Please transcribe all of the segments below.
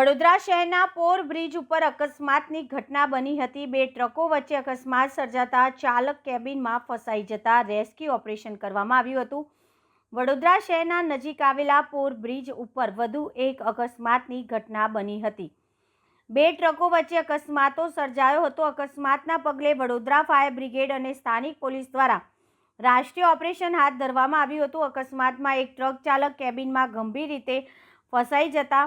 વડોદરા શહેરના પોર બ્રિજ ઉપર અકસ્માતની ઘટના બની હતી. બે ટ્રકો વચ્ચે અકસ્માત સર્જાતા ચાલક કેબિનમાં ફસાઈ જતા રેસ્ક્યુ ઓપરેશન કરવામાં આવ્યું હતું. વડોદરા શહેરના નજીક આવેલા પોર બ્રિજ ઉપર વધુ એક અકસ્માતની ઘટના બની હતી. બે ટ્રકો વચ્ચે અકસ્માતો સર્જાયો હતો. અકસ્માતના પગલે વડોદરા ફાયર બ્રિગેડ અને સ્થાનિક પોલીસ દ્વારા રાષ્ટ્રીય ઓપરેશન હાથ ધરવામાં આવ્યું હતું. અકસ્માતમાં એક ટ્રક ચાલક કેબિનમાં ગંભીર રીતે ફસાઈ જતા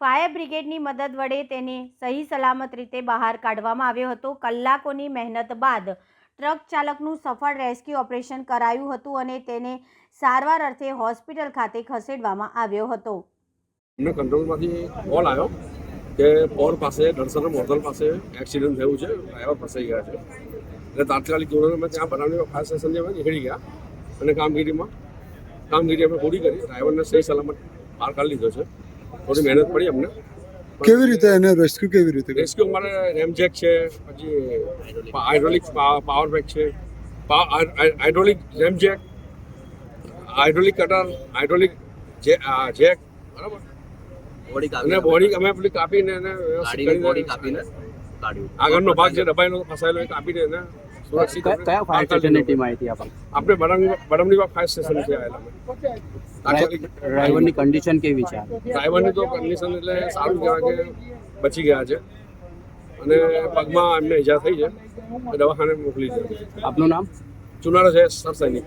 ફાયર બ્રિગેડની મદદ વડે તેને સહી સલામત રીતે બહાર કાઢવામાં આવ્યો હતો. કલાકોની મહેનત બાદ ટ્રક ચાલકનું સફળ રેસ્ક્યુ ઓપરેશન કરાયું હતું અને તેને સારવાર અર્થે હોસ્પિટલ ખાતે ખસેડવામાં આવ્યો હતો. અમને કંટ્રોલમાંથી કોલ આવ્યો કે પોર પાસે દર્શન મોરધલ પાસે એક્સિડન્ટ થયું છે, ડ્રાઈવર ફસાઈ ગયા છે. એટલે તાત્કાલિક ધોરણે ત્યાં બનાવની ફાયર સ્ટેશનથી અમે નીકળી ગયા અને કામગીરીમાં, કામગીરી અમે પૂરી કરી. ડ્રાઈવરને સહી સલામત બહાર કાઢી લીધો છે. થોડી મહેનત પડી અમને. કેવી રીતે એને રેસ્ક્યુ કેવી રીતે રેસ્ક્યુ અમારે રેમજેક છે પછી હાઇડ્રોલિક પાવર બેક છે. Hydraulic ram jack hydraulic cutter hydraulic jack બરાબર? બોડી અને બોડી અમે પેલી કાપીને એને વ્યવસ્થિત બોડી કાપીને કાઢ્યું આગળનો ભાગ જે દબાયેલો ફસાયેલો એ કાપીને એને કયા ફાયર સ્ટેશનની ટીમ આવી હતી આપણ આપણે બડમડી ફાયર સ્ટેશનથી આવેલા ડ્રાઈવરની કન્ડિશન કેવી છે ડ્રાઈવરની તો કન્ડિશન એટલે સારું કહેવાય કે બચી ગયા છે. અને પગમાં એમને ઈજા થઈ છે. દવાખાને મોકલી છે. આપનું નામ? ચુનારા છે સરસૈનિક